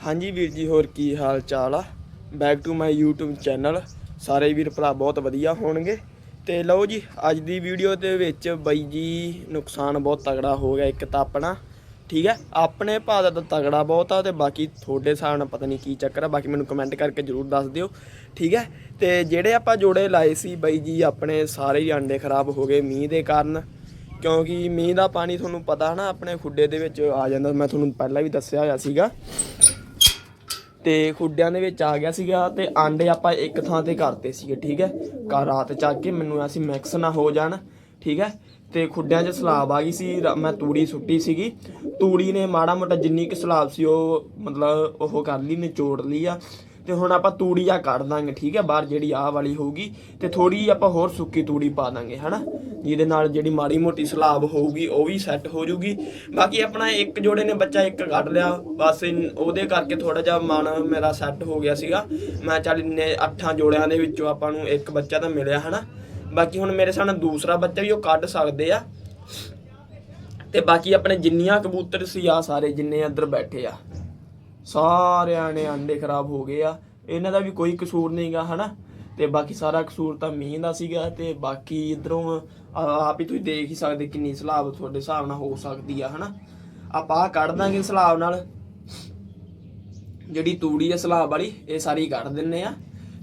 ਹਾਂਜੀ ਵੀਰ ਜੀ, ਹੋਰ ਕੀ ਹਾਲ ਚਾਲ ਆ? Back to my YouTube channel ਸਾਰੇ ਵੀਰ ਭਰਾ ਬਹੁਤ ਵਧੀਆ ਹੋਣਗੇ। ਤੇ ਲਓ ਜੀ, ਅੱਜ ਦੀ ਵੀਡੀਓ ਦੇ ਵਿੱਚ ਬਾਈ ਜੀ ਨੁਕਸਾਨ ਬਹੁਤ ਤਗੜਾ ਹੋ ਗਿਆ, ਇੱਕ ਤਾਂ ਆਪਣਾ। ਠੀਕ ਹੈ, ਆਪਣੇ ਭਾਅ ਦਾ ਤਾਂ ਤਗੜਾ ਬਹੁਤ ਆ ਤੇ ਬਾਕੀ ਤੁਹਾਡੇ ਹਿਸਾਬ ਨਾਲ ਪਤਾ ਨਹੀਂ ਕੀ ਚੱਕਰ ਆ, ਬਾਕੀ ਮੈਨੂੰ ਕਮੈਂਟ ਕਰਕੇ ਜਰੂਰ ਦੱਸ ਦਿਓ। ਠੀਕ ਹੈ, ਤੇ ਜਿਹੜੇ ਆਪਾਂ ਜੋੜੇ ਲਾਏ ਸੀ ਬਾਈ ਜੀ, ਆਪਣੇ ਸਾਰੇ ਹੀ ਅੰਡੇ ਖਰਾਬ ਹੋ ਗਏ ਮੀਂਹ ਦੇ ਕਾਰਨ। ਕਿਉਂਕਿ ਮੀਂਹ ਦਾ ਪਾਣੀ ਤੁਹਾਨੂੰ ਪਤਾ ਨਾ ਆਪਣੇ ਖੁੱਡੇ ਦੇ ਵਿੱਚ ਆ ਜਾਂਦਾ, ਮੈਂ ਤੁਹਾਨੂੰ ਪਹਿਲਾਂ ਵੀ ਦੱਸਿਆ ਹੋਇਆ ਸੀਗਾ। ਤੇ ਖੁੱਡਿਆਂ ਦੇ ਵਿੱਚ ਆ ਗਿਆ ਸੀਗਾ ਤੇ ਆਂਡੇ ਆਪਾਂ ਇੱਕ ਥਾਂ ਤੇ ਕਰਤੇ ਸੀਗੇ, ਠੀਕ ਹੈ? ਕਾ ਰਾਤ ਚੱਕ ਕੇ ਮੈਨੂੰ ਐਸੀ ਮਿਕਸ ਨਾ ਹੋ ਜਾਣ, ਠੀਕ ਹੈ? ਤੇ ਖੁੱਡਿਆਂ 'ਚ ਸਲਾਬ ਆ ਗਈ ਸੀ, ਰ- ਮੈਂ ਤੂੜੀ ਸੁੱਟੀ ਸੀਗੀ। ਤੂੜੀ ਨੇ ਮਾੜਾ ਮੋਟਾ ਜਿੰਨੀ ਕਿ ਸਲਾਬ ਸੀ, ਉਹ ਮਤਲਬ ਉਹ ਕਰ ਲਈ, ਨਿਚੋੜ ਲਈ ਆ। ਤੇ ਹੁਣ ਆਪਾਂ ਤੂੜੀ ਆ ਕੱਢ ਦਾਂਗੇ, ਠੀਕ ਹੈ? ਬਾਹਰ ਜਿਹੜੀ ਆਹ ਵਾਲੀ ਹੋਊਗੀ ਤੇ ਥੋੜੀ ਆਪਾਂ ਹੋਰ ਸੁੱਕੀ ਤੂੜੀ ਪਾ ਦਾਂਗੇ, ਹਨਾ? ਜਿਹਦੇ ਨਾਲ ਜਿਹੜੀ ਮਾੜੀ ਮੋਟੀ ਸਲਾਬ ਹੋਊਗੀ, ਉਹ ਵੀ ਸੈੱਟ ਹੋ ਜਾਊਗੀ ਬਾਕੀ ਆਪਣਾ ਇੱਕ ਜੋੜੇ ਨੇ ਬੱਚਾ ਇੱਕ ਕੱਢ ਲਿਆ। ਬਸ ਉਹਦੇ ਕਰਕੇ ਥੋੜਾ ਜਿਹਾ ਮਨ ਮੇਰਾ ਸੈੱਟ ਹੋ ਗਿਆ ਸੀਗਾ। ਮੈਂ ਚੱਲ ਇੰਨੇ ਅੱਠਾਂ ਜੋੜਿਆਂ ਦੇ ਵਿੱਚੋਂ ਆਪਾਂ ਨੂੰ ਇੱਕ ਬੱਚਾ ਤਾਂ ਮਿਲਿਆ, ਹਨਾ? ਬਾਕੀ ਹੁਣ ਮੇਰੇ ਸਾਹਮਣੇ ਦੂਸਰਾ ਬੱਚਾ ਵੀ ਉਹ ਕੱਢ ਸਕਦੇ ਆ। ਤੇ ਬਾਕੀ ਆਪਣੇ ਜਿੰਨੀਆਂ ਕਬੂਤਰ ਸੀ ਆ ਸਾਰੇ, ਜਿੰਨੇ ਅੰਦਰ ਬੈਠੇ ਆ। ਸਾਰਿਆਂ ਨੇ ਅੰਡੇ ਖਰਾਬ ਹੋ ਗਏ ਆ। ਇਹਨਾਂ ਦਾ ਵੀ ਕੋਈ ਕਸੂਰ ਨਹੀਂਗਾ ਹਨਾ? ਤੇ ਬਾਕੀ ਸਾਰਾ ਕਸੂਰ ਤਾਂ ਮੀਂਹ ਦਾ ਸੀਗਾ ਤੇ ਬਾਕੀ ਇਧਰੋਂ ਆਪ ਹੀ ਤੁਸੀਂ ਦੇਖ ਹੀ ਸਕਦੇ ਕਿੰਨੀ ਸਲਾਬ ਤੁਹਾਡੇ ਹਿਸਾਬ ਨਾਲ ਹੋ ਸਕਦੀ ਆ, ਹਨਾ? ਆਪਾਂ ਆਹ ਕੱਢ ਦਾਂਗੇ ਸਲਾਬ ਨਾਲ। ਜਿਹੜੀ ਤੂੜੀ ਹੈ ਸਲਾਬ ਵਾਲੀ, ਇਹ ਸਾਰੀ ਕੱਢ ਦਿੰਨੇ ਆ।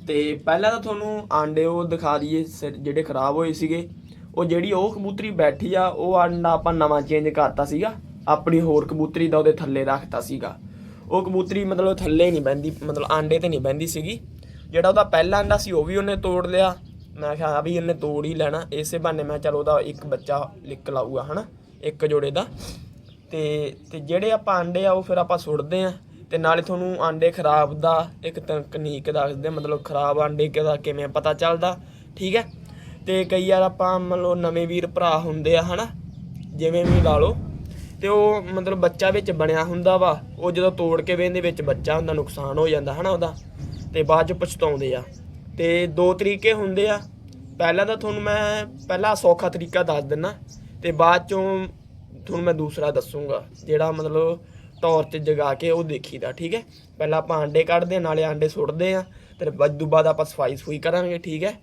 ਤੇ ਪਹਿਲਾਂ ਤਾਂ ਤੁਹਾਨੂੰ ਆਂਡੇ ਉਹ ਦਿਖਾ ਦਈਏ, ਸਿਰ- ਜਿਹੜੇ ਖਰਾਬ ਹੋਏ ਸੀਗੇ। ਉਹ ਜਿਹੜੀ ਉਹ ਕਬੂਤਰੀ ਬੈਠੀ ਆ, ਉਹ ਆਂਡਾ ਆਪਾਂ ਨਵਾਂ ਚੇਂਜ ਕਰਤਾ ਸੀਗਾ। ਆਪਣੀ ਹੋਰ ਕਬੂਤਰੀ ਦਾ ਉਹਦੇ ਥੱਲੇ ਰੱਖਤਾ ਸੀਗਾ। ਉਹ ਕਬੂਤਰੀ ਮਤਲਬ ਥੱਲੇ ਨਹੀਂ ਬੈੰਦੀ ਮਤਲਬ ਆਂਡੇ ਤੇ ਨਹੀਂ ਬੈੰਦੀ ਸੀਗੀ। ਜਿਹੜਾ ਉਹਦਾ ਪਹਿਲਾ ਆਂਡਾ ਸੀ, ਉਹ ਵੀ ਉਹਨੇ ਤੋੜ ਲਿਆ। ਮੈਂ ਕਿਹਾ ਵੀ ਇਹਨੇ ਤੋੜ ਹੀ ਲੈਣਾ। ਇਸੇ ਬਹਾਨੇ ਮੈਂ ਚਲ ਉਹਦਾ ਇੱਕ ਬੱਚਾ ਲਿਕ ਲਾਊਗਾ, ਹਨਾ? ਇੱਕ ਜੋੜੇ ਦਾ। ਤੇ ਤੇ ਜਿਹੜੇ ਆਪਾਂ ਆਂਡੇ ਆ, ਉਹ ਫਿਰ ਆਪਾਂ ਸੁੱਟਦੇ ਆ। ਤੇ ਨਾਲੇ ਤੁਹਾਨੂੰ ਆਂਡੇ ਖਰਾਬ ਦਾ ਇੱਕ ਤਕਨੀਕ ਦੱਸਦੇ ਮਤਲਬ ਖਰਾਬ ਆਂਡੇ ਕਿਦਾ ਕਿਵੇਂ ਪਤਾ ਚੱਲਦਾ, ਠੀਕ ਹੈ? ਤੇ ਕਈ ਵਾਰ ਆਪਾਂ ਮਤਲਬ ਨਵੇਂ ਵੀਰ ਭਰਾ ਹੁੰਦੇ ਆ, ਹਨਾ? ਜਿਵੇਂ ਵੀ ਲਾ ਲਓ ਤੇ ਉਹ ਮਤਲਬ ਬੱਚਾ ਵਿੱਚ ਬਣਿਆ ਹੁੰਦਾ ਵਾ, ਉਹ ਜਦੋਂ ਤੋੜ ਕੇ ਵੇਂਦੇ ਵਿੱਚ ਬੱਚਾ ਹੁੰਦਾ, ਨੁਕਸਾਨ ਹੋ ਜਾਂਦਾ ਹਨਾ ਉਹਦਾ, ਤੇ ਬਾਅਦ ਚ ਪਛਤਾਉਂਦੇ ਆ। ਤੇ ਦੋ ਤਰੀਕੇ ਹੁੰਦੇ ਆ। ਪਹਿਲਾਂ ਤਾਂ ਤੁਹਾਨੂੰ ਮੈਂ ਪਹਿਲਾ ਸੌਖਾ ਤਰੀਕਾ ਦੱਸ ਦਿੰਨਾ, ਤੇ ਬਾਅਦ ਚੋਂ ਤੁਹਾਨੂੰ ਮੈਂ ਦੂਸਰਾ ਦੱਸੂਗਾ, ਜਿਹੜਾ ਮਤਲਬ ਟੌਰਚ ਜਗਾ ਕੇ ਉਹ ਦੇਖੀਦਾ, ਠੀਕ ਹੈ? ਪਹਿਲਾਂ ਆਪਾਂ ਆਂਡੇ ਕੱਢਦੇ ਆ, ਨਾਲੇ ਆਂਡੇ ਸੁੱਟਦੇ ਆ, ਤੇ ਬਾਅਦ ਤੋਂ ਬਾਅਦ ਆਪਾਂ ਸਫ਼ਾਈ ਸਫੂਈ ਕਰਾਂਗੇ, ਠੀਕ ਹੈ?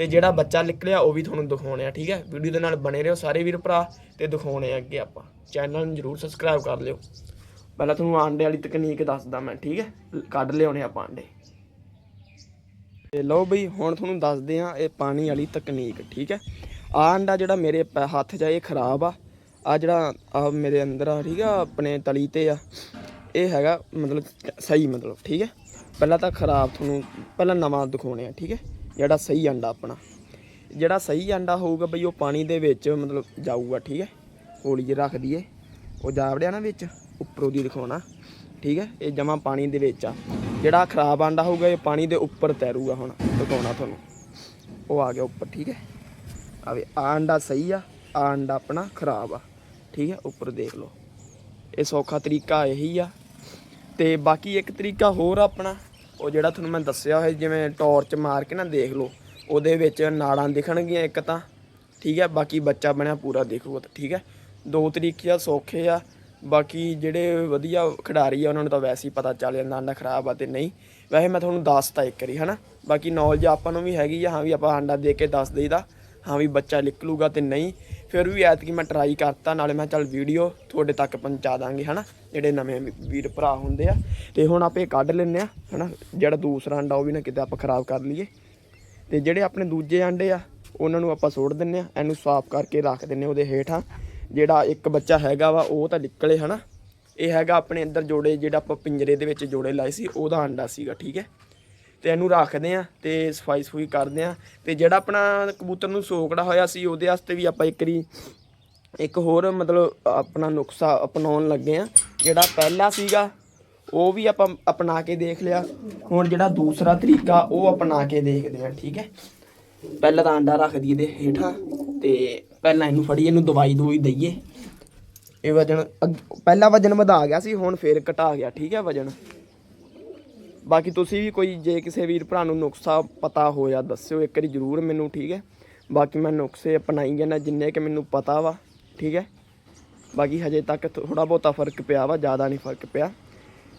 ਤੇ ਜਿਹੜਾ ਬੱਚਾ ਨਿਕਲਿਆ ਉਹ ਵੀ ਤੁਹਾਨੂੰ ਦਿਖਾਉਣੇ ਆ, ਠੀਕ ਹੈ? ਵੀਡੀਓ ਦੇ ਨਾਲ ਬਣੇ ਰਹੋ ਸਾਰੇ ਵੀਰ ਭਰਾ ਤੇ ਦਿਖਾਉਣੇ ਆ ਅੱਗੇ ਆਪਾਂ। ਚੈਨਲ ਨੂੰ ਜਰੂਰ ਸਬਸਕ੍ਰਾਈਬ ਕਰ ਲਿਓ। ਪਹਿਲਾਂ ਤੁਹਾਨੂੰ ਆਂਡੇ ਵਾਲੀ ਤਕਨੀਕ ਦੱਸਦਾ ਮੈਂ, ਠੀਕ ਹੈ? ਕੱਢ ਲਿਆਉਣੇ ਆਪਾਂ ਆਂਡੇ। ਤੇ ਲਓ ਬਈ, ਹੁਣ ਤੁਹਾਨੂੰ ਦੱਸਦੇ ਆ ਇਹ ਪਾਣੀ ਵਾਲੀ ਤਕਨੀਕ, ਠੀਕ ਹੈ? ਆ ਅੰਡਾ ਜਿਹੜਾ ਮੇਰੇ ਪੈ- ਹੱਥ 'ਚ ਆ, ਇਹ ਖਰਾਬ ਆ। ਆ ਜਿਹੜਾ ਆ ਮੇਰੇ ਅੰਦਰ ਆ, ਠੀਕ ਆ, ਆਪਣੇ ਤਲੀ ਤੇ ਆ, ਇਹ ਹੈਗਾ ਮਤਲਬ ਸਹੀ ਮਤਲਬ, ਠੀਕ ਹੈ? ਪਹਿਲਾਂ ਤਾਂ ਖਰਾਬ ਤੁਹਾਨੂੰ, ਪਹਿਲਾਂ ਨਵਾਂ ਦਿਖਾਉਣੇ ਆ, ਠੀਕ ਹੈ? ਜਿਹੜਾ ਸਹੀ ਅੰਡਾ ਆਪਣਾ। ਜਿਹੜਾ ਸਹੀ ਅੰਡਾ ਹੋਊਗਾ ਬਈ ਉਹ ਪਾਣੀ ਦੇ ਵਿੱਚ ਮਤਲਬ ਜਾਊਗਾ, ਠੀਕ ਹੈ? ਹੌਲੀ ਜਿਹੀ ਰੱਖ ਦਈਏ। ਉਹ ਜਾ ਨਾ ਵਿੱਚ, ਉੱਪਰੋਂ ਦੀ ਦਿਖਾਉਣਾ, ਠੀਕ ਹੈ? ਇਹ ਜਮਾ ਪਾਣੀ ਦੇ ਵਿੱਚ ਆ। ਜਿਹੜਾ ਖਰਾਬ ਆਂਡਾ ਹੋਊਗਾ, ਇਹ ਪਾਣੀ ਦੇ ਉੱਪਰ ਤੈਰੂਗਾ ਹੁਣ, ਦਿਖਾਉਣਾ ਤੁਹਾਨੂੰ। ਉਹ ਆ ਗਿਆ ਉੱਪਰ, ਠੀਕ ਹੈ? ਆਵੇ ਆਂਡਾ ਸਹੀ ਆ ਆਂਡਾ ਆਪਣਾ ਖਰਾਬ ਆ, ਠੀਕ ਹੈ? ਉੱਪਰ ਦੇਖ ਲਓ। ਇਹ ਸੌਖਾ ਤਰੀਕਾ ਇਹੀ ਆ। ਤੇ ਬਾਕੀ ਇੱਕ ਤਰੀਕਾ ਹੋਰ ਆਪਣਾ ਉਹ ਜਿਹੜਾ ਤੁਹਾਨੂੰ ਮੈਂ ਦੱਸਿਆ ਹੋਇਆ ਜਿਵੇਂ ਟਾਰਚ ਮਾਰ ਕੇ ਨਾ ਦੇਖ ਲਓ, ਉਹਦੇ ਵਿੱਚ ਨਾੜਾਂ ਦਿਖਣਗੀਆਂ ਇੱਕ ਤਾਂ, ਠੀਕ ਹੈ, ਬਾਕੀ ਬੱਚਾ ਬਣਿਆ ਪੂਰਾ ਦੇਖੂਗਾ ਤਾਂ ਠੀਕ ਹੈ। ਦੋ ਤਰੀਕੇ ਆ, ਸੌਖੇ ਆ, ਬਾਕੀ ਜਿਹੜੇ ਵਧੀਆ ਖਿਡਾਰੀ ਆ, ਉਹਨਾਂ ਨੂੰ ਤਾਂ ਵੈਸੇ ਹੀ ਪਤਾ ਚੱਲ ਜਾਂਦਾ ਆਂਡਾ ਖਰਾਬ ਆ ਤੇ ਨਹੀਂ। ਵੈਸੇ ਮੈਂ ਤੁਹਾਨੂੰ ਦੱਸਤਾ ਇੱਕ ਵਾਰੀ, ਹਨਾ। ਬਾਕੀ ਨੌਲੇਜ ਆਪਾਂ ਨੂੰ ਵੀ ਹੈਗੀ ਆ, ਹਾਂ ਵੀ ਆਪਾਂ ਆਂਡਾ ਦੇ ਕੇ ਦੱਸ ਦੇਈਦਾ। ਹਾਂ ਵੀ ਬੱਚਾ ਨਿਕਲੂਗਾ ਤੇ ਨਹੀਂ, ਫਿਰ ਵੀ ਐਤਕੀ ਮੈਂ ਟਰਾਈ ਕਰਤਾ, ਨਾਲੇ ਮੈਂ ਚੱਲ ਵੀਡੀਓ ਤੁਹਾਡੇ ਤੱਕ ਪਹੁੰਚਾ ਦਾਂਗੇ, ਹਨਾ? ਜਿਹੜੇ ਨਵੇਂ ਵੀਰ ਭਰਾ ਹੁੰਦੇ ਆ। ਤੇ ਹੁਣ ਆਪੇ ਕੱਢ ਲੈਨੇ ਆ, ਹਨਾ? ਜਿਹੜਾ ਦੂਸਰਾ ਅੰਡਾ ਉਹ ਵੀ ਨਾ ਕਿਤੇ ਆਪਾਂ ਖਰਾਬ ਕਰ ਲਈਏ। ਤੇ ਜਿਹੜੇ ਆਪਣੇ ਦੂਜੇ ਆਂਡੇ ਆ, ਉਹਨਾਂ ਨੂੰ ਆਪਾਂ ਸੁੱਟ ਦਿੰਨੇ ਆ, ਇਹਨੂੰ ਸਾਫ਼ ਕਰਕੇ ਰੱਖ ਦਿੰਨੇ ਉਹਦੇ ਹੇਠਾਂ। ਜਿਹੜਾ ਇੱਕ ਬੱਚਾ ਹੈਗਾ ਵਾ, ਉਹ ਤਾਂ ਨਿਕਲੇ, ਹਨਾ? ਇਹ ਹੈਗਾ ਆਪਣੇ ਅੰਦਰ ਜੋੜੇ, ਜਿਹੜਾ ਆਪਾਂ ਪਿੰਜਰੇ ਦੇ ਵਿੱਚ ਜੋੜੇ ਲਾਏ ਸੀ, ਉਹਦਾ ਅੰਡਾ ਸੀਗਾ, ਠੀਕ ਹੈ? ਤੇ ਇਹਨੂੰ ਰੱਖਦੇ ਆ ਤੇ ਸਫ਼ਾਈ ਸਫੂਈ ਕਰਦੇ ਆ ਤੇ ਜਿਹੜਾ ਆਪਣਾ ਕਬੂਤਰ ਨੂੰ ਸੋਕੜਾ ਹੋਇਆ ਸੀ ਉਹਦੇ ਵਾਸਤੇ ਵੀ ਆਪਾਂ ਇੱਕ ਵਾਰੀ ਇੱਕ ਹੋਰ ਮਤਲਬ ਆਪਣਾ ਨੁਕਸਾ ਅਪਣਾਉਣ ਲੱਗੇ ਆ। ਜਿਹੜਾ ਪਹਿਲਾ ਸੀਗਾ, ਉਹ ਵੀ ਆਪਾਂ ਅਪਣਾ ਕੇ ਦੇਖ ਲਿਆ। ਹੁਣ ਜਿਹੜਾ ਦੂਸਰਾ ਤਰੀਕਾ, ਉਹ ਅਪਣਾ ਕੇ ਦੇਖਦੇ ਆ, ਠੀਕ ਹੈ? ਪਹਿਲਾਂ ਤਾਂ ਅੰਡਾ ਰੱਖ ਦਈਏ ਦੇ ਹੇਠਾਂ ਤੇ ਪਹਿਲਾਂ ਇਹਨੂੰ ਫੜੀ ਇਹਨੂੰ ਦਵਾਈ ਦਵਾਈ ਦਈਏ। ਇਹ ਵਜਨ ਅੱਗ- ਪਹਿਲਾ ਵਜਨ ਵਧਾ ਗਿਆ ਸੀ, ਹੁਣ ਫੇਰ ਘਟਾ ਗਿਆ, ਠੀਕ ਹੈ ਵਜਨ? ਬਾਕੀ ਤੁਸੀਂ ਵੀ ਕੋਈ ਜੇ ਕਿਸੇ ਵੀਰ ਭਰਾ ਨੂੰ ਨੁਕਸਾ ਪਤਾ ਹੋਇਆ ਦੱਸਿਓ, ਇੱਕ ਵਾਰੀ ਜਰੂਰ ਮੈਨੂੰ, ਠੀਕ ਹੈ? ਬਾਕੀ ਮੈਂ ਨੁਕਸੇ ਅਪਣਾਈ ਜਾਂਦਾ ਜਿੰਨੇ ਕਿ ਮੈਨੂੰ ਪਤਾ ਵਾ, ਠੀਕ ਹੈ? ਬਾਕੀ ਹਜੇ ਤੱਕ ਥੋੜਾ ਬਹੁਤਾ ਫ਼ਰਕ ਪਿਆ ਵਾ, ਜ਼ਿਆਦਾ ਨਹੀਂ ਫ਼ਰਕ ਪਿਆ।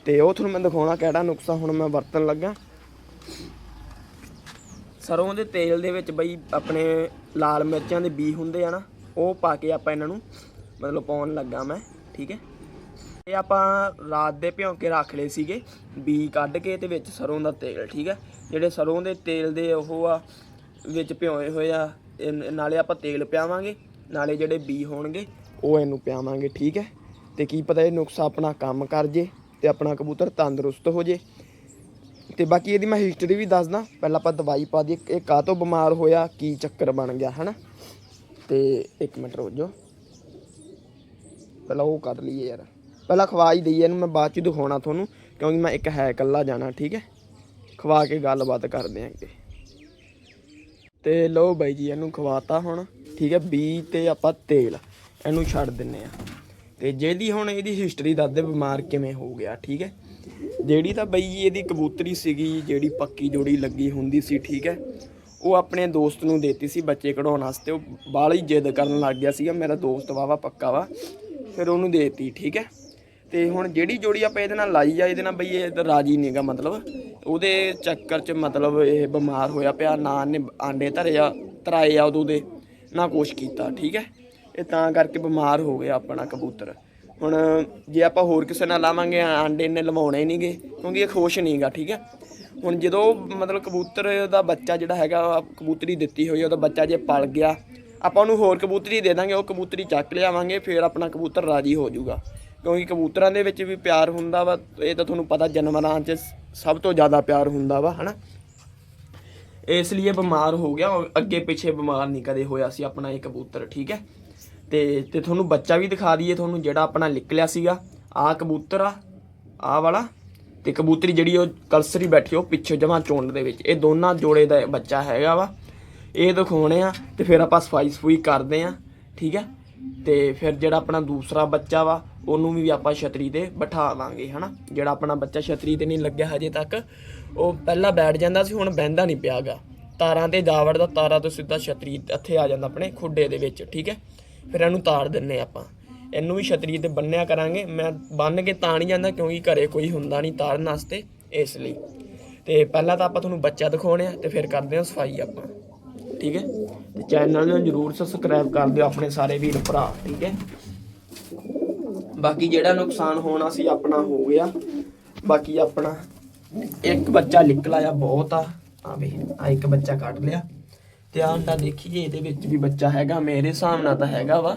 ਤੇ ਉਹ ਤੁਹਾਨੂੰ ਮੈਂ ਦਿਖਾਉਣਾ ਕਿਹੜਾ ਨੁਕਸਾ ਹੁਣ ਮੈਂ ਵਰਤਣ ਲੱਗਾ। ਸਰੋਂ ਦੇ ਤੇਲ ਦੇ ਵਿੱਚ ਬਈ ਆਪਣੇ ਲਾਲ ਮਿਰਚਾਂ ਦੇ ਬੀ ਹੁੰਦੇ ਆ ਨਾ, ਉਹ ਪਾ ਕੇ ਆਪਾਂ ਇਹਨਾਂ ਨੂੰ ਮਤਲਬ ਪਾਉਣ ਲੱਗਾ ਮੈਂ, ਠੀਕ ਹੈ? ਇਹ ਆਪਾਂ ਰਾਤ ਦੇ ਭਿਉਂ ਕੇ ਰੱਖ ਲਏ ਸੀਗੇ, ਬੀ ਕੱਢ ਕੇ ਤੇ ਵਿੱਚ ਸਰੋਂ ਦਾ ਤੇਲ, ਠੀਕ ਹੈ ਜਿਹੜੇ ਸਰੋਂ ਦੇ ਤੇਲ ਦੇ ਉਹ ਆ, ਵਿੱਚ ਭਿਓਏ ਹੋਏ ਆ, ਇਹ- ਨਾਲੇ ਆਪਾਂ ਤੇਲ ਪਿਆਵਾਂਗੇ, ਨਾਲੇ ਜਿਹੜੇ ਬੀ ਹੋਣਗੇ, ਉਹ ਇਹਨੂੰ ਪਿਆਵਾਂਗੇ, ਠੀਕ ਹੈ ਤੇ ਕੀ ਪਤਾ ਇਹ ਨੁਕਸਾ ਆਪਣਾ ਕੰਮ ਕਰ ਜੇ ਤੇ ਆਪਣਾ ਕਬੂਤਰ ਤੰਦਰੁਸਤ ਹੋ ਜੇ। ਤੇ ਬਾਕੀ ਇਹਦੀ ਮੈਂ ਹਿਸਟਰੀ ਵੀ ਦੱਸਦਾ, ਪਹਿਲਾਂ ਆਪਾਂ ਦਵਾਈ ਪਾ ਦੀ ਇਹ ਕਾਹਤੋਂ ਬਿਮਾਰ ਹੋਇਆ, ਕੀ ਚੱਕਰ ਬਣ ਗਿਆ, ਹਨਾ? ਤੇ ਇੱਕ ਮਿੰਟ ਰੁਕ ਜਾਓ ਪਹਿਲਾਂ ਉਹ ਕਰ ਲਈਏ ਯਾਰ। ਪਹਿਲਾਂ ਖਵਾ ਹੀ ਦਈਏ, ਇਹਨੂੰ ਮੈਂ ਬਾਅਦ ਚ ਦਿਖਾਉਣਾ ਤੁਹਾਨੂੰ, ਕਿਉਂਕਿ ਮੈਂ ਇੱਕ ਹੈ ਇਕੱਲਾ ਜਾਣਾ, ਠੀਕ ਹੈ? ਖਵਾ ਕੇ ਗੱਲਬਾਤ ਕਰਦੇ ਆਂ ਅੱਗੇ। ਤੇ ਲਓ ਬਾਈ ਜੀ, ਇਹਨੂੰ ਖਵਾਤਾ ਹੁਣ, ਠੀਕ ਹੈ? ਬੀ ਤੇ ਆਪਾਂ ਤੇਲ, ਇਹਨੂੰ ਛੱਡ ਦਿੰਨੇ ਆ ਤੇ ਜਿਹਦੀ ਹੁਣ ਇਹਦੀ ਹਿਸਟਰੀ ਦੱਸਦੇ ਬਿਮਾਰ ਕਿਵੇਂ ਹੋ ਗਿਆ, ਠੀਕ ਹੈ? ਜਿਹੜੀ ਤਾਂ ਬਈ ਜੀ ਇਹਦੀ ਕਬੂਤਰੀ ਸੀਗੀ, ਜਿਹੜੀ ਪੱਕੀ ਜੋੜੀ ਲੱਗੀ ਹੁੰਦੀ ਸੀ, ਠੀਕ ਹੈ? ਉਹ ਆਪਣੇ ਦੋਸਤ ਨੂੰ ਦੇਤੀ ਸੀ ਬੱਚੇ ਕਢਾਉਣ ਵਾਸਤੇ, ਉਹ ਬਾਹਲੀ ਜਿੱਦ ਕਰਨ ਲੱਗ ਗਿਆ ਸੀਗਾ, ਮੇਰਾ ਦੋਸਤ ਵਾਵਾ ਪੱਕਾ ਵਾ, ਫਿਰ ਉਹਨੂੰ ਦੇਤੀ, ਠੀਕ ਹੈ? ਤੇ ਹੁਣ ਜਿਹੜੀ ਜੋੜੀ ਆਪਾਂ ਇਹਦੇ ਨਾਲ ਲਾਈ ਆ ਇਹਦੇ ਨਾਲ ਬਈ ਇਹ ਤਾਂ ਰਾਜੀ ਨਹੀਂਗਾ ਮਤਲਬ। ਉਹਦੇ ਚੱਕਰ 'ਚ ਮਤਲਬ ਇਹ ਬਿਮਾਰ ਹੋਇਆ ਪਿਆ ਨਾ ਨੇ ਆਂਡੇ ਧਰੇ ਆ ਧਰਾਏ ਆ ਉਦੋਂ ਦੇ ਨਾ ਕੁਛ ਕੀਤਾ ਠੀਕ ਹੈ? ਇਹ ਤਾਂ ਕਰਕੇ ਬਿਮਾਰ ਹੋ ਗਿਆ ਆਪਣਾ ਕਬੂਤਰ। ਹੁਣ ਜੇ ਆਪਾਂ ਹੋਰ ਕਿਸੇ ਨਾਲ ਲਾਵਾਂਗੇ ਆਂਡੇ ਨੇ ਲਵਾਉਣੇ ਨਹੀਂਗੇ ਕਿਉਂਕਿ ਇਹ ਖੁਸ਼ ਨਹੀਂਗਾ ਠੀਕ ਹੈ? ਹੁਣ ਜਦੋਂ ਮਤਲਬ ਕਬੂਤਰ ਦਾ ਬੱਚਾ ਜਿਹੜਾ ਹੈਗਾ ਕਬੂਤਰੀ ਦਿੱਤੀ ਹੋਈ ਆ, ਉਹਦਾ ਬੱਚਾ ਜੇ ਪਲ ਗਿਆ ਆਪਾਂ ਉਹਨੂੰ ਹੋਰ ਕਬੂਤਰੀ ਦੇ ਦਾਂਗੇ ਉਹ ਕਬੂਤਰੀ ਚੱਕ ਲਿਆਵਾਂਗੇ ਫਿਰ ਆਪਣਾ ਕਬੂਤਰ ਰਾਜੀ ਹੋ ਜਾਊਗਾ। ਕਿਉਂਕਿ ਕਬੂਤਰਾਂ ਦੇ ਵਿੱਚ ਵੀ ਪਿਆਰ ਹੁੰਦਾ ਵਾ, ਇਹ ਤਾਂ ਤੁਹਾਨੂੰ ਪਤਾ ਜਾਨਵਰਾਂ 'ਚ ਸਭ ਤੋਂ ਜ਼ਿਆਦਾ ਪਿਆਰ ਹੁੰਦਾ ਵਾ, ਹਨਾ? ਇਸ ਲਈ ਬਿਮਾਰ ਹੋ ਗਿਆ ਅੱਗੇ ਪਿੱਛੇ ਬਿਮਾਰ ਨਹੀਂ ਕਦੇ ਹੋਇਆ ਸੀ ਆਪਣਾ ਇਹ ਕਬੂਤਰ, ਠੀਕ ਹੈ? ਤੇ ਤੇ ਤੁਹਾਨੂੰ ਬੱਚਾ ਵੀ ਦਿਖਾ ਦਈਏ, ਤੁਹਾਨੂੰ ਜਿਹੜਾ ਆਪਣਾ ਨਿਕਲਿਆ ਸੀਗਾ, ਆਹ ਕਬੂਤਰ ਆ, ਆਹ ਵਾਲਾ, ਤੇ ਕਬੂਤਰੀ ਜਿਹੜੀ ਉਹ ਕਲਸਰੀ ਬੈਠੀ, ਉਹ ਪਿੱਛੇ ਜਮਾ ਚੋਣ ਦੇ ਵਿੱਚ, ਇਹ ਦੋਨਾਂ ਜੋੜੇ ਦਾ ਬੱਚਾ ਹੈਗਾ ਵਾ, ਇਹ ਦਿਖਾਉਣੇ ਆ, ਤੇ ਫਿਰ ਆਪਾਂ ਸਫ਼ਾਈ ਸਫੂਈ ਕਰਦੇ ਆ, ਠੀਕ ਹੈ? ਤੇ ਫਿਰ ਜਿਹੜਾ ਆਪਣਾ ਦੂਸਰਾ ਬੱਚਾ ਵਾ, ਉਹਨੂੰ ਵੀ ਆਪਾਂ ਛਤਰੀ ਤੇ ਬਿਠਾ ਦਾਂਗੇ, ਹਨਾ? ਜਿਹੜਾ ਆਪਣਾ ਬੱਚਾ ਛਤਰੀ ਤੇ ਨਹੀਂ ਲੱਗਿਆ ਹਜੇ ਤੱਕ, ਉਹ ਪਹਿਲਾਂ ਬੈਠ ਜਾਂਦਾ ਸੀ, ਹੁਣ ਬਹਿੰਦਾ ਨਹੀਂ ਪਿਆਗਾ। ਤਾਰਾਂ ਤੇ ਜਾ ਵੜਦਾ, ਤਾਰਾਂ ਤੋਂ ਸਿੱਧਾ ਛਤਰੀ ਇੱਥੇ ਆ ਜਾਂਦਾ ਆਪਣੇ ਖੁੱਡੇ ਦੇ ਵਿੱਚ, ਠੀਕ ਹੈ? ਫਿਰ ਇਹਨੂੰ ਤਾਰ ਦਿੰਨੇ ਆਪਾਂ। ਇਹਨੂੰ ਵੀ ਛਤਰੀ ਤੇ ਬੰਨਿਆ ਕਰਾਂਗੇ। ਮੈਂ ਬੰਨ ਕੇ ਤਾਂ ਨਹੀਂ ਜਾਂਦਾ, ਕਿਉਂਕਿ ਘਰੇ ਕੋਈ ਹੁੰਦਾ ਨਹੀਂ ਤਾਰਨ ਵਾਸਤੇ, ਇਸ ਲਈ। ਤੇ ਪਹਿਲਾਂ ਤਾਂ ਆਪਾਂ ਤੁਹਾਨੂੰ ਬੱਚਾ ਦਿਖਾਉਣੇ ਆ, ਤੇ ਫਿਰ ਕਰਦੇ ਹਾਂ ਸਫ਼ਾਈ ਆਪਾਂ। ਠੀਕ ਹੈ? ਤੇ ਚੈਨਲ ਨੂੰ ਜਰੂਰ ਸਬਸਕ੍ਰਾਈਬ ਕਰ ਦਿਓ ਆਪਣੇ ਸਾਰੇ ਵੀਰ ਭਰਾ, ਠੀਕ ਹੈ? ਬਾਕੀ ਜਿਹੜਾ ਨੁਕਸਾਨ ਹੋਣਾ ਸੀ ਆਪਣਾ ਹੋ ਗਿਆ। ਬਾਕੀ ਆਪਣਾ ਇੱਕ ਬੱਚਾ ਨਿਕਲ ਆਇਆ ਬਹੁਤ ਆ। ਆ ਵੇ ਆ ਇੱਕ ਬੱਚਾ ਕੱਢ ਲਿਆ। ਤੇ ਆਹ ਅੰਡਾ ਦੇਖੀਏ, ਇਹਦੇ ਵਿੱਚ ਵੀ ਬੱਚਾ ਹੈਗਾ, ਮੇਰੇ ਹਿਸਾਬ ਨਾਲ ਤਾਂ ਹੈਗਾ ਵਾ।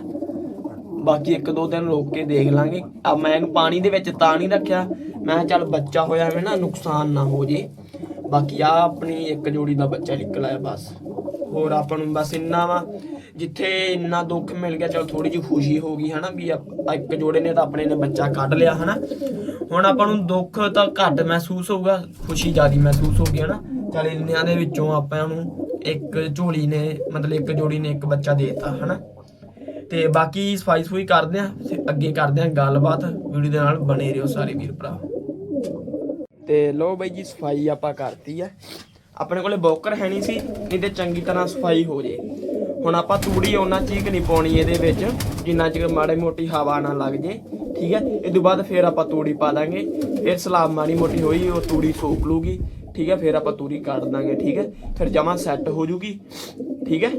ਬਾਕੀ ਇੱਕ ਦੋ ਦਿਨ ਰੋਕ ਕੇ ਦੇਖ ਲਾਂਗੇ। ਆ ਮੈਂ ਇਹਨੂੰ ਪਾਣੀ ਦੇ ਵਿੱਚ ਤਾਂ ਨਹੀਂ ਰੱਖਿਆ। ਮੈਂ ਕਿਹਾ ਚੱਲ ਬੱਚਾ ਹੋਇਆ ਐਵੇਂ ਨਾ, ਨੁਕਸਾਨ ਨਾ ਹੋ ਜੇ। ਬਾਕੀ ਆ ਆਪਣੀ ਇੱਕ ਜੋੜੀ ਦਾ ਬੱਚਾ ਨਿਕਲ ਆਇਆ ਬਸ। ਹੋਰ ਆਪਾਂ ਨੂੰ ਬਸ ਇੰਨਾ ਵਾ, ਜਿੱਥੇ ਇੰਨਾ ਦੁੱਖ ਮਿਲ ਗਿਆ, ਚਲ ਥੋੜੀ ਜਿਹੀ ਖੁਸ਼ੀ ਹੋ ਗਈ, ਹਨਾ, ਵੀ ਇੱਕ ਜੋੜੇ ਨੇ ਤਾਂ ਆਪਣੇ ਨੇ ਬੱਚਾ ਕੱਢ ਲਿਆ, ਹਨਾ। ਹੁਣ ਆਪਾਂ ਨੂੰ ਦੁੱਖ ਤਾਂ ਘੱਟ ਮਹਿਸੂਸ ਹੋਊਗਾ, ਖੁਸ਼ੀ ਜ਼ਿਆਦਾ ਮਹਿਸੂਸ ਹੋਗੀ ਹਨਾ। ਚਲ ਇੰਨਿਆਂ ਦੇ ਵਿੱਚੋਂ ਆਪਾਂ ਨੂੰ ਇੱਕ ਝੋਲੀ ਨੇ, ਮਤਲਬ ਇੱਕ ਜੋੜੀ ਨੇ ਇੱਕ ਬੱਚਾ ਦੇਤਾ, ਹਨਾ। ਤੇ ਬਾਕੀ ਸਫ਼ਾਈ ਸਫੂਈ ਕਰਦੇ ਆ ਅੱਗੇ ਕਰਦੇ ਆ ਗੱਲਬਾਤ, ਵੀਡੀਓ ਦੇ ਨਾਲ ਬਣੇ ਰਹੋ ਸਾਰੇ ਵੀਰ ਭਰਾ। ਤੇ ਲੋ ਬਈ ਜੀ, ਸਫ਼ਾਈ ਆਪਾਂ ਕਰਤੀ ਆ। ਆਪਣੇ ਕੋਲੇ ਬੋਕਰ ਹੈ ਨਹੀਂ ਸੀ ਨਹੀਂ ਤੇ ਚੰਗੀ ਤਰ੍ਹਾਂ ਸਫ਼ਾਈ ਹੋ ਜੇ। ਹੁਣ ਆਪਾਂ ਤੂੜੀ ਉਹਨਾਂ ਚੀਕ ਨਹੀਂ ਪਾਉਣੀ ਇਹਦੇ ਵਿੱਚ, ਜਿੰਨਾ ਚਿਰ ਮਾੜੀ ਮੋਟੀ ਹਵਾ ਨਾ ਲੱਗ ਜੇ, ਠੀਕ ਹੈ? ਇਹ ਤੋਂ ਬਾਅਦ ਫਿਰ ਆਪਾਂ ਤੂੜੀ ਪਾ ਦਾਂਗੇ। ਫਿਰ ਸਲਾਬ ਮਾੜੀ ਮੋਟੀ ਹੋਈ, ਉਹ ਤੂੜੀ ਸੋਕ ਲੂਗੀ, ਠੀਕ ਹੈ? ਫਿਰ ਆਪਾਂ ਤੂੜੀ ਕੱਢ ਦਾਂਗੇ, ਠੀਕ ਹੈ? ਫਿਰ ਜਮਾ ਸੈੱਟ ਹੋ ਜੂਗੀ, ਠੀਕ ਹੈ?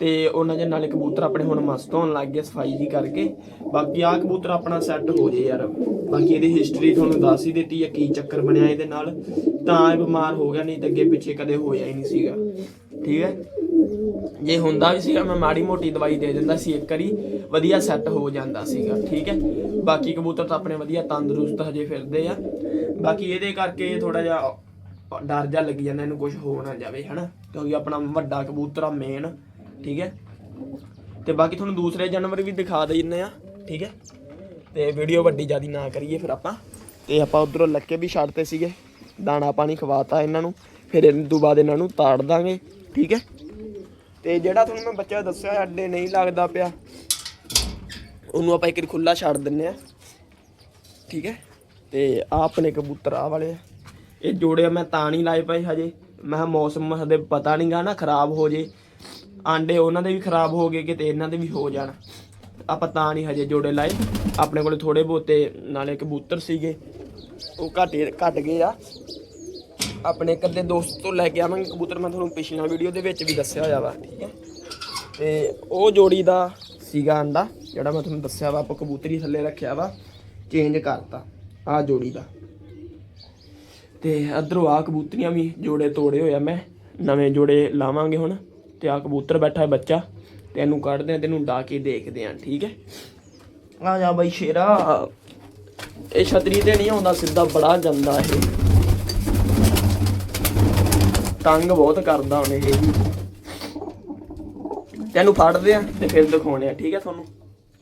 ਤੇ ਉਹਨਾਂ ਦੇ ਨਾਲੇ ਕਬੂਤਰ ਆਪਣੇ ਹੁਣ ਮਸਤ ਹੋਣ ਲੱਗ ਗਏ ਸਫ਼ਾਈ ਦੀ ਕਰਕੇ। ਬਾਕੀ ਆਹ ਕਬੂਤਰ ਆਪਣਾ ਸੈੱਟ ਹੋ ਜੇ ਯਾਰ। ਬਾਕੀ ਇਹਦੀ ਹਿਸਟਰੀ ਤੁਹਾਨੂੰ ਦੱਸ ਹੀ ਦਿੱਤੀ ਹੈ ਕੀ ਚੱਕਰ ਬਣਿਆ ਇਹਦੇ ਨਾਲ। ਤਾਂ ਇਹ ਬਿਮਾਰ ਹੋ ਗਿਆ, ਨਹੀਂ ਤਾਂ ਅੱਗੇ ਪਿੱਛੇ ਕਦੇ ਹੋਇਆ ਹੀ ਨਹੀਂ ਸੀਗਾ। ਠੀਕ ਹੈ? ਜੇ ਹੁੰਦਾ ਵੀ ਸੀਗਾ, ਮੈਂ ਮਾੜੀ ਮੋਟੀ ਦਵਾਈ ਦੇ ਦਿੰਦਾ ਸੀ ਇੱਕ ਵਾਰੀ, ਵਧੀਆ ਸੈੱਟ ਹੋ ਜਾਂਦਾ ਸੀਗਾ, ਠੀਕ ਹੈ? ਬਾਕੀ ਕਬੂਤਰ ਤਾਂ ਆਪਣੇ ਵਧੀਆ ਤੰਦਰੁਸਤ ਹਜੇ ਫਿਰਦੇ ਆ। ਬਾਕੀ ਇਹਦੇ ਕਰਕੇ ਥੋੜਾ ਜਿਹਾ ਡਰ ਜਾ ਲੱਗੀ ਜਾਂਦਾ, ਇਹਨੂੰ ਕੁਝ ਹੋ ਨਾ ਜਾਵੇ, ਹਨਾ? ਕਿਉਂਕਿ ਆਪਣਾ ਵੱਡਾ ਕਬੂਤਰ ਆ ਮੇਨ ਠੀਕ ਹੈ? ਤੇ ਬਾਕੀ ਤੁਹਾਨੂੰ ਦੂਸਰੇ ਜਾਨਵਰ ਵੀ ਦਿਖਾ ਦਿੰਨੇ ਆ, ਠੀਕ ਹੈ? ਤੇ ਵੀਡੀਓ ਵੱਡੀ ਜਿਆਦੀ ਨਾ ਕਰੀਏ ਫਿਰ ਆਪਾਂ। ਤੇ ਆਪਾਂ ਉਧਰੋਂ ਲੱਕੇ ਵੀ ਛੱਡਤੇ ਸੀਗੇ, ਦਾਣਾ ਪਾਣੀ ਖਵਾਤਾ ਇਹਨਾਂ ਨੂੰ, ਫਿਰ ਇਹਨਾਂ ਤੋਂ ਬਾਅਦ ਇਹਨਾਂ ਨੂੰ ਤਾੜ ਦਾਂਗੇ, ਠੀਕ ਹੈ? ਤੇ ਜਿਹੜਾ ਤੁਹਾਨੂੰ ਮੈਂ ਬੱਚਾ ਦੱਸਿਆ, ਅੱਡੇ ਨਹੀਂ ਲੱਗਦਾ ਪਿਆ, ਉਹਨੂੰ ਆਪਾਂ ਇੱਕ ਵਾਰੀ ਖੁੱਲਾ ਛੱਡ ਦਿੰਨੇ ਆ, ਠੀਕ ਹੈ? ਤੇ ਆ ਆਪਣੇ ਕਬੂਤਰ ਆ ਵਾਲੇ ਆ। ਇਹ ਜੋੜੇ ਮੈਂ ਤਾਂ ਨਹੀਂ ਲਾਏ ਪਏ ਹਜੇ। ਮੈਂ ਕਿਹਾ ਮੌਸਮ ਹਦੇ ਪਤਾ ਨਹੀਂਗਾ ਨਾ, ਖਰਾਬ ਹੋ ਜੇ। ਆਂਡੇ ਉਹਨਾਂ ਦੇ ਵੀ ਖਰਾਬ ਹੋ ਗਏ ਕਿਤੇ ਇਹਨਾਂ ਦੇ ਵੀ ਹੋ ਜਾਣ। ਆਪਾਂ ਤਾਂ ਨਹੀਂ ਹਜੇ ਜੋੜੇ ਲਾਏ। ਆਪਣੇ ਕੋਲੇ ਥੋੜੇ ਬਹੁਤੇ ਨਾਲੇ ਕਬੂਤਰ ਸੀਗੇ। ਉਹ ਘੱਟ ਘਟ ਗਏ ਆ। ਆਪਣੇ ਇੱਕ ਅੱਧੇ ਦੋਸਤ ਤੋਂ ਲੈ ਕੇ ਆਵਾਂਗੇ ਕਬੂਤਰ। ਮੈਂ ਤੁਹਾਨੂੰ ਪਿਛਲੀਆਂ ਵੀਡੀਓ ਦੇ ਵਿੱਚ ਵੀ ਦੱਸਿਆ ਹੋਇਆ ਵਾ, ਠੀਕ ਹੈ। ਤੇ ਉਹ ਜੋੜੀ ਦਾ ਸੀਗਾ ਅੰਡਾ ਜਿਹੜਾ ਮੈਂ ਤੁਹਾਨੂੰ ਦੱਸਿਆ ਵਾ, ਆਪਾਂ ਕਬੂਤਰੀ ਥੱਲੇ ਰੱਖਿਆ ਵਾ ਚੇਂਜ ਕਰਤਾ ਆ ਜੋੜੀ ਦਾ। ਤੇ ਅਧਰੋਂ ਆ ਕਬੂਤਰੀਆਂ ਵੀ ਜੋੜੇ ਤੋੜੇ ਹੋਇਆ ਮੈਂ ਨਵੇਂ ਜੋੜੇ ਲਾਵਾਂਗੇ ਹੁਣ। ਤੇ ਆ ਕਬੂਤਰ ਬੈਠਾ ਹੈ ਬੱਚਾ ਤੇ ਇਹਨੂੰ ਕੱਢਦੇ ਆ ਤੇ ਇਹਨੂੰ ਡਾ ਕੇ ਦੇਖਦੇ ਆ, ਠੀਕ ਹੈ? ਆ ਜਾ ਬਈ ਸ਼ੇਰਾ। ਇਹ ਛਤਰੀ ਤੇ ਨਹੀਂ ਆਉਂਦਾ, ਸਿੱਧਾ ਬੜਾ ਜਾਂਦਾ ਇਹ। ਤੰਗ ਬਹੁਤ ਕਰਦਾ ਹੁਣ ਇਹ ਵੀ। ਇਹਨੂੰ ਫੜਦੇ ਆ ਤੇ ਫਿਰ ਦਿਖਾਉਣੇ ਆ, ਠੀਕ ਹੈ ਤੁਹਾਨੂੰ?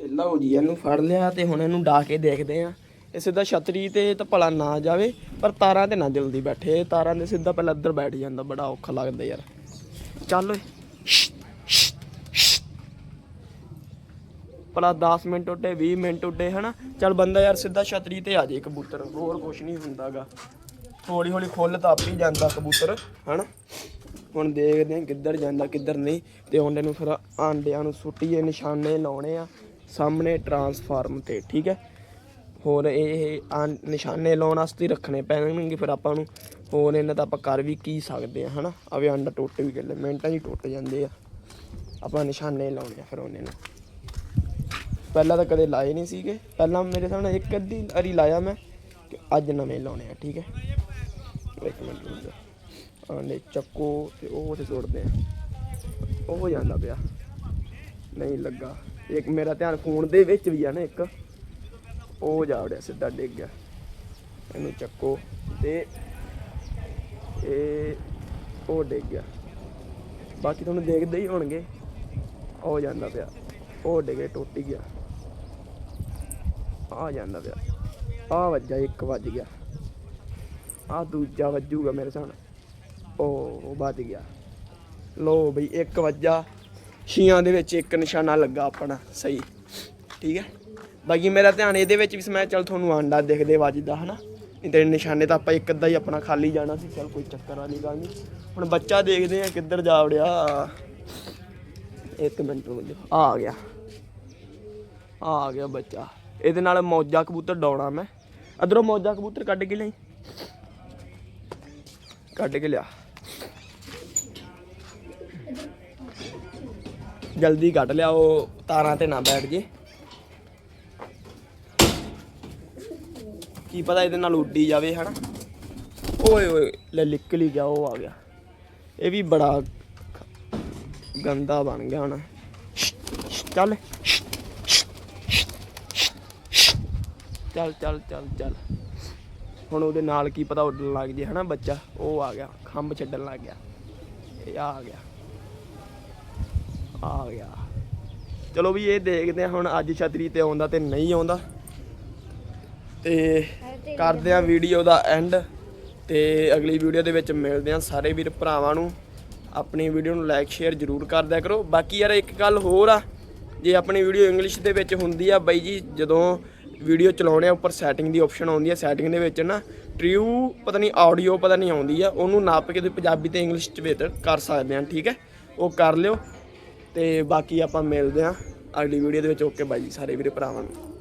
ਤੇ ਲਓ ਜੀ, ਇਹਨੂੰ ਫੜ ਲਿਆ ਤੇ ਹੁਣ ਇਹਨੂੰ ਡਾ ਕੇ ਦੇਖਦੇ ਆ। ਇਹ ਸਿੱਧਾ ਛਤਰੀ ਤੇ ਤਾਂ ਭਲਾ ਨਾ ਜਾਵੇ, ਪਰ ਤਾਰਾਂ ਤੇ ਨਾ ਜਲਦੀ ਬੈਠੇ। ਤਾਰਾਂ ਦੇ ਸਿੱਧਾ ਪਹਿਲਾਂ ਇੱਧਰ ਬੈਠ ਜਾਂਦਾ, ਬੜਾ ਔਖਾ ਲੱਗਦਾ ਯਾਰ। ਚੱਲ ਓਏ। ਭਲਾ 10 ਮਿੰਟ ਉੱਡੇ 20 ਮਿੰਟ ਉੱਡੇ, ਹਨਾ? ਚੱਲ ਬੰਦਾ ਯਾਰ ਸਿੱਧਾ ਛਤਰੀ ਤੇ ਆ ਜੇ ਕਬੂਤਰ। ਹੋਰ ਕੁਛ ਨਹੀਂ ਹੁੰਦਾਗਾ। ਹੌਲੀ ਹੌਲੀ ਖੁੱਲ ਤਾਂ ਆਪ ਹੀ ਜਾਂਦਾ ਕਬੂਤਰ, ਹਨਾ? ਹੁਣ ਦੇਖਦੇ ਹਾਂ ਕਿੱਧਰ ਜਾਂਦਾ, ਕਿੱਧਰ ਨਹੀਂ। ਤੇ ਆਂਡੇ ਨੂੰ ਫਿਰ ਆਂਡਿਆਂ ਨੂੰ ਸੁੱਟੀਏ, ਨਿਸ਼ਾਨੇ ਲਾਉਣੇ ਆ ਸਾਹਮਣੇ ਟਰਾਂਸਫਾਰਮ ਤੇ, ਠੀਕ ਹੈ? ਹੋਰ ਇਹ ਆਂ- ਨਿਸ਼ਾਨੇ ਲਾਉਣ ਵਾਸਤੇ ਰੱਖਣੇ ਪੈਣਗੇ, ਫਿਰ ਆਪਾਂ ਨੂੰ ਹੋਰ ਇਹਨਾਂ ਤਾਂ ਆਪਾਂ ਕਰ ਵੀ ਕੀ ਸਕਦੇ ਆ ਹਨਾ? ਆਵੇ ਅੰਡਾ ਟੁੱਟ ਵੀ ਗਏ, ਮਿੰਟਾਂ 'ਚ ਹੀ ਟੁੱਟ ਜਾਂਦੇ ਆ। ਆਪਾਂ ਨਿਸ਼ਾਨੇ ਲਾਉਣੇ ਆ ਫਿਰ ਉਹਨੇ ਨੂੰ। ਪਹਿਲਾਂ ਤਾਂ ਕਦੇ ਲਾਏ ਨਹੀਂ ਸੀਗੇ। ਪਹਿਲਾਂ ਮੇਰੇ ਸਾਹਮਣੇ ਇੱਕ ਅੱਧੀ ਵਾਰੀ ਲਾਇਆ ਮੈਂ, ਕਿ ਅੱਜ ਨਵੇਂ ਲਾਉਣੇ ਆ, ਠੀਕ ਹੈ? ਇੱਕ ਮਿੰਟ ਰੁਕ ਜਾ। ਆਂਡੇ ਚੱਕੋ ਤੇ ਉਹ ਤੇ ਸੁੱਟਦੇ ਆ। ਉਹ ਹੋ ਜਾਂਦਾ ਪਿਆ। ਨਹੀਂ ਲੱਗਾ। ਇੱਕ ਮੇਰਾ ਧਿਆਨ ਫੋਨ ਦੇ ਵਿੱਚ ਵੀ ਆ ਨਾ ਇੱਕ। ਉਹ ਜਾ ਵੜਿਆ, ਸਿੱਧਾ ਡਿੱਗ ਗਿਆ। ਇਹਨੂੰ ਚੱਕੋ ਤੇ ਇਹ ਉਹ ਡਿੱਗ ਗਿਆ। ਬਾਕੀ ਤੁਹਾਨੂੰ ਦੇਖਦੇ ਹੀ ਹੋਣਗੇ। ਉਹ ਜਾਂਦਾ ਪਿਆ। ਉਹ ਡਿੱਗੇ ਟੁੱਟ ਗਿਆ। ਆ ਜਾਂਦਾ ਪਿਆ। ਆ ਵੱਜਾ, ਇੱਕ ਵੱਜ ਗਿਆ। ਆ ਦੂਜਾ ਵੱਜੂਗਾ ਮੇਰੇ ਸਾਹਮਣੇ। ਉਹ ਵੱਜ ਗਿਆ। ਲੋ ਬਈ, ਇੱਕ ਵੱਜਾ। ਛੀਆਂ ਦੇ ਵਿੱਚ ਇੱਕ ਨਿਸ਼ਾਨਾ ਲੱਗਾ ਆਪਣਾ, ਸਹੀ। ਠੀਕ ਹੈ। ਬਾਕੀ ਮੇਰਾ ਧਿਆਨ ਇਹਦੇ ਵਿੱਚ ਵੀ ਸੀ, ਮੈਂ ਚਲ ਤੁਹਾਨੂੰ ਆਂਡਾ ਦਿਖਦੇ, ਵੱਜਦਾ, ਹਨਾ। ਨਹੀਂ ਤੇ ਨਿਸ਼ਾਨੇ ਤਾਂ ਆਪਾਂ ਇੱਕ ਅੱਧਾ ਹੀ ਆਪਣਾ ਖਾਲੀ ਜਾਣਾ ਸੀ। ਚਲ ਕੋਈ ਚੱਕਰ ਵਾਲੀ ਗੱਲ ਨਹੀਂ। ਹੁਣ ਬੱਚਾ ਦੇਖਦੇ ਆ ਕਿੱਧਰ ਜਾ ਵੜਿਆ। ਇੱਕ ਮਿੰਟ ਰੁਕ ਜਾ। ਆ ਗਿਆ। ਆ ਆ ਗਿਆ ਬੱਚਾ। ਇਹਦੇ ਨਾਲ ਮੌਜਾ ਕਬੂਤਰ ਡਾਉਣਾ ਮੈਂ। ਅਧਰੋਂ ਮੌਜਾ ਕਬੂਤਰ ਕੱਢ ਕੇ ਲਈ ਕੱਢ ਕੇ ਲਿਆ। ਜਲਦੀ ਕੱਢ ਲਿਆ, ਉਹ ਤਾਰਾਂ ਤੇ ਨਾ ਬੈਠ ਜੇ। ਕੀ ਪਤਾ ਇਹਦੇ ਨਾਲ ਉੱਡੀ ਜਾਵੇ, ਹਨਾ? ਓਏ ਓਏ, ਲੈ ਨਿਕਲ ਹੀ ਗਿਆ, ਉਹ ਆ ਗਿਆ। ਇਹ ਵੀ ਬੜਾ ਗੰਦਾ ਬਣ ਗਿਆ ਹੁਣ। ਚੱਲ। ਚੱਲ ਚੱਲ ਚੱਲ ਚੱਲ। ਹੁਣ ਉਹਦੇ ਨਾਲ ਕੀ ਪਤਾ ਉੱਡਣ ਲੱਗ ਜੇ, ਹਨਾ, ਬੱਚਾ? ਉਹ ਆ ਗਿਆ, ਖੰਭ ਛੱਡਣ ਲੱਗ ਗਿਆ। ਇਹ ਆ ਗਿਆ। ਆ ਗਿਆ। ਚਲੋ ਵੀ ਇਹ ਦੇਖਦੇ ਹਾਂ, ਹੁਣ ਅੱਜ ਛਤਰੀ ਤੇ ਆਉਂਦਾ ਤੇ ਨਹੀਂ ਆਉਂਦਾ। ਤੇ ਕਰਦੇ ਆ ਵੀਡੀਓ ਦਾ ਐਂਡ ਤੇ ਅਗਲੀ ਵੀਡੀਓ ਦੇ ਵਿੱਚ ਮਿਲਦੇ ਆ ਸਾਰੇ ਵੀਰ ਭਰਾਵਾਂ ਨੂੰ। ਆਪਣੀ ਵੀਡੀਓ ਨੂੰ ਲਾਈਕ ਸ਼ੇਅਰ ਜਰੂਰ ਕਰ ਦਿਆ ਕਰੋ। ਬਾਕੀ ਯਾਰ ਇੱਕ ਗੱਲ ਹੋਰ ਆ, ਜੇ ਆਪਣੀ ਵੀਡੀਓ ਇੰਗਲਿਸ਼ ਦੇ ਵਿੱਚ ਹੁੰਦੀ ਆ ਬਾਈ ਜੀ, ਜਦੋਂ ਵੀਡੀਓ ਚਲਾਉਣੇ ਆ, ਉੱਪਰ ਸੈਟਿੰਗ ਦੀ ਆਪਸ਼ਨ ਆਉਂਦੀ ਆ ਸੈਟਿੰਗ ਦੇ ਵਿੱਚ ਨਾ ਟ੍ਰਿਊ ਪਤਾ ਨਹੀਂ ਆਡੀਓ ਪਤਾ ਨਹੀਂ ਆਉਂਦੀ ਆ, ਉਹਨੂੰ ਨਾਪ ਕੇ ਤੁਸੀਂ ਪੰਜਾਬੀ ਤੇ ਇੰਗਲਿਸ਼ ਚ ਬਿਹਤਰ ਕਰ ਸਕਦੇ ਆ ਠੀਕ ਹੈ? ਉਹ ਕਰ ਲਿਓ ਤੇ ਬਾਕੀ ਆਪਾਂ ਮਿਲਦੇ ਆ ਅਗਲੀ ਵੀਡੀਓ ਦੇ ਵਿੱਚ। ਓਕੇ ਬਾਈ ਜੀ, ਸਾਰੇ ਵੀਰੇ ਭਰਾਵਾਂ ਨੂੰ।